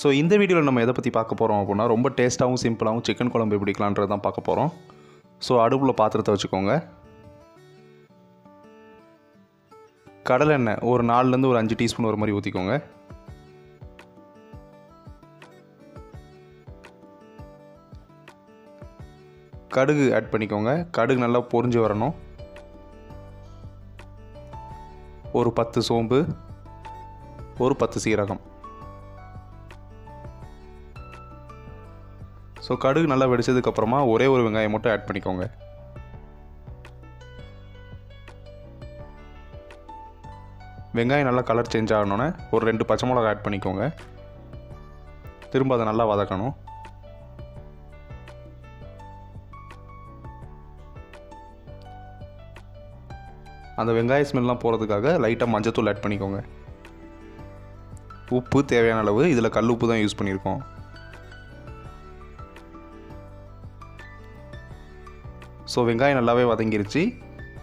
So இந்த வீடியோவில் நம்ம எதை பற்றி பார்க்க போகிறோம் அப்படின்னா ரொம்ப டேஸ்ட்டாகவும் சிம்பிளாகவும் சிக்கன் குழம்பு எப்படி தான் பார்க்க போகிறோம் ஸோ அடுப்பில் பாத்திரத்தை வச்சுக்கோங்க. கடலெண்ணெய் ஒரு நாலுலேருந்து ஒரு அஞ்சு டீஸ்பூன் ஒரு மாதிரி ஊற்றிக்கோங்க கடுகு ஆட் பண்ணிக்கோங்க. கடுகு நல்லா பொறிஞ்சு வரணும். ஒரு பத்து சோம்பு ஒரு பத்து சீரகம். ஸோ கடுகு நல்லா வெடிச்சதுக்கப்புறமா ஒரே ஒரு வெங்காயம் மட்டும் ஆட் பண்ணிக்கோங்க. வெங்காயம் நல்லா கலர் சேஞ்ச் ஆகணுன்னே ஒரு ரெண்டு பச்சை மிளகா ஆட் பண்ணிக்கோங்க. திரும்ப அதை நல்லா வதக்கணும். அந்த வெங்காய ஸ்மெல்லாம் போகிறதுக்காக லைட்டாக மஞ்சத்தூள் ஆட் பண்ணிக்கோங்க. உப்பு தேவையான அளவு இதில் கல் உப்பு தான் யூஸ் பண்ணியிருக்கோம் ஸோ வெங்காயம் நல்லாவே வதங்கிருச்சு.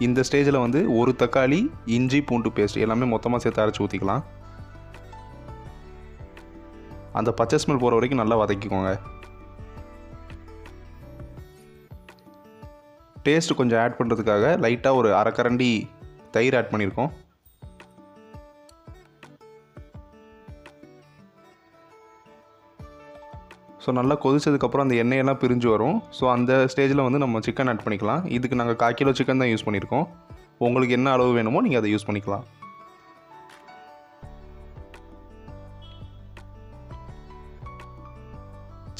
இந்த ஸ்டேஜில் வந்து ஒரு தக்காளி இஞ்சி பூண்டு பேஸ்ட் எல்லாமே மொத்தமாக சேர்த்து அரைச்சி ஊற்றிக்கலாம் அந்த பச்சை ஸ்மெல் போகிற வரைக்கும் நல்லா வதக்கிக்கோங்க. டேஸ்ட் கொஞ்சம் ஆட் பண்ணுறதுக்காக லைட்டாக ஒரு அரைக்கரண்டி தயிர் ஆட் பண்ணியிருக்கோம் ஸோ நல்லா கொதிச்சதுக்கப்புறம் அந்த எண்ணெயெல்லாம் பிரிஞ்சு வரும். ஸோ அந்த ஸ்டேஜில் வந்து நம்ம சிக்கன் ஆட் பண்ணிக்கலாம். இதுக்கு நாங்கள் கால் கிலோ சிக்கன் தான் யூஸ் பண்ணியிருக்கோம். உங்களுக்கு என்ன அளவு வேணுமோ நீங்கள் அதை யூஸ் பண்ணிக்கலாம்.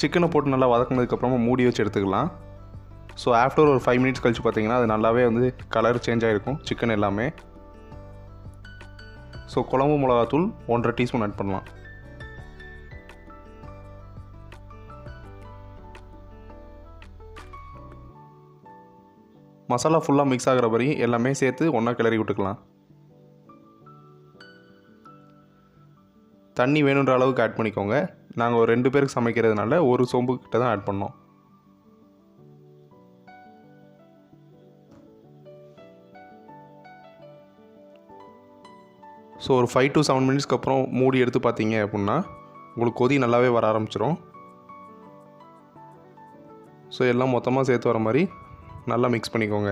சிக்கனை போட்டு நல்லா வதக்குனதுக்கப்புறமா மூடி வச்சு எடுத்துக்கலாம். ஸோ ஆஃப்டர் ஒரு ஃபைவ் மினிட்ஸ் கழிச்சு பார்த்தீங்கன்னா அது நல்லாவே வந்து கலர் சேஞ்ச் ஆகிருக்கும் சிக்கன் எல்லாமே. ஸோ குழம்பு மிளகாத்தூள் ஒன்றரை டீஸ்பூன் ஆட் பண்ணலாம். மசாலா ஃபுல்லாக மிக்ஸ் ஆகிற வரையும் எல்லாமே சேர்த்து ஒன்றா கிளறி விட்டுக்கலாம். தண்ணி வேணுன்ற அளவுக்கு ஆட் பண்ணிக்கோங்க. நாங்கள் ஒரு ரெண்டு பேருக்கு சமைக்கிறதுனால ஒரு சோம்பு கிட்ட தான் ஆட் பண்ணோம். ஸோ ஒரு ஃபைவ் டு செவன் மினிட்ஸ்க்கு அப்புறம் மூடி எடுத்து பார்த்தீங்க அப்படின்னா உங்களுக்கு கொதி நல்லாவே வர ஆரம்பிச்சிடும் ஸோ எல்லாம் மொத்தமாக சேர்த்து வர மாதிரி நல்லா மிக்ஸ் பண்ணிக்கோங்க.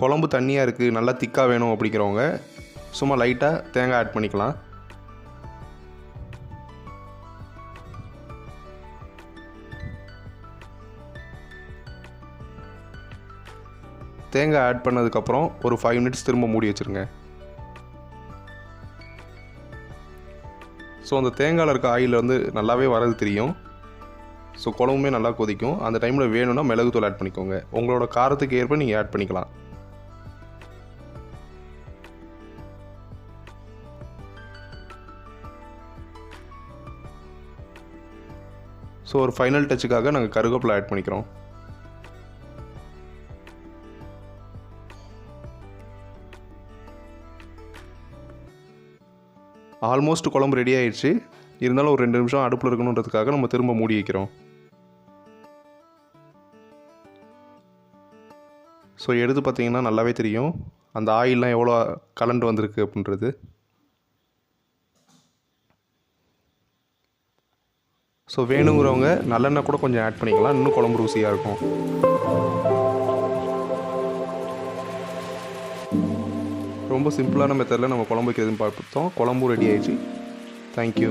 குழம்பு தண்ணியாக இருக்குது நல்லா திக்காக வேணும் அப்படிங்கிறவங்க சும்மா லைட்டாக தேங்காய் ஆட் பண்ணிக்கலாம். தேங்காய் ஆட் பண்ணதுக்கப்புறம் ஒரு ஃபைவ் மினிட்ஸ் திரும்ப மூடி வச்சுருங்க. ஸோ அந்த தேங்காயில் இருக்க ஆயில் வந்து நல்லாவே வரது தெரியும். ஸோ குழம்புமே நல்லா கொதிக்கும். அந்த டைமில் வேணும்னா மிளகுத்தூள் ஆட் பண்ணிக்கோங்க. உங்களோட காரத்துக்கு ஏற்ப நீங்கள் ஆட் பண்ணிக்கலாம். ஸோ ஒரு ஃபைனல் டச்சுக்காக நாங்கள் கருவேப்பிலை ஆட் பண்ணிக்கிறோம். ஆல்மோஸ்ட் குழம்பு ரெடி ஆயிடுச்சு. இருந்தாலும் ஒரு ரெண்டு நிமிஷம் அடுப்பில் இருக்கணுன்றதுக்காக நம்ம திரும்ப மூடி வைக்கிறோம். ஸோ எடுத்து பார்த்தீங்கன்னா நல்லாவே தெரியும். அந்த ஆயிலெலாம் எவ்வளோ கலண்டு வந்திருக்கு அப்படின்றது. ஸோ வேணுங்கிறவங்க நல்லெண்ணெய் கூட கொஞ்சம் ஆட் பண்ணிக்கலாம். இன்னும் குழம்பு ருசியாக இருக்கும். ரொம்ப சிம்பிளான மெத்தடில் நம்ம குழம்பு வைக்கிறதுன்னு பார்த்தோம் குழம்பும் ரெடி ஆயிடுச்சு. தேங்க்யூ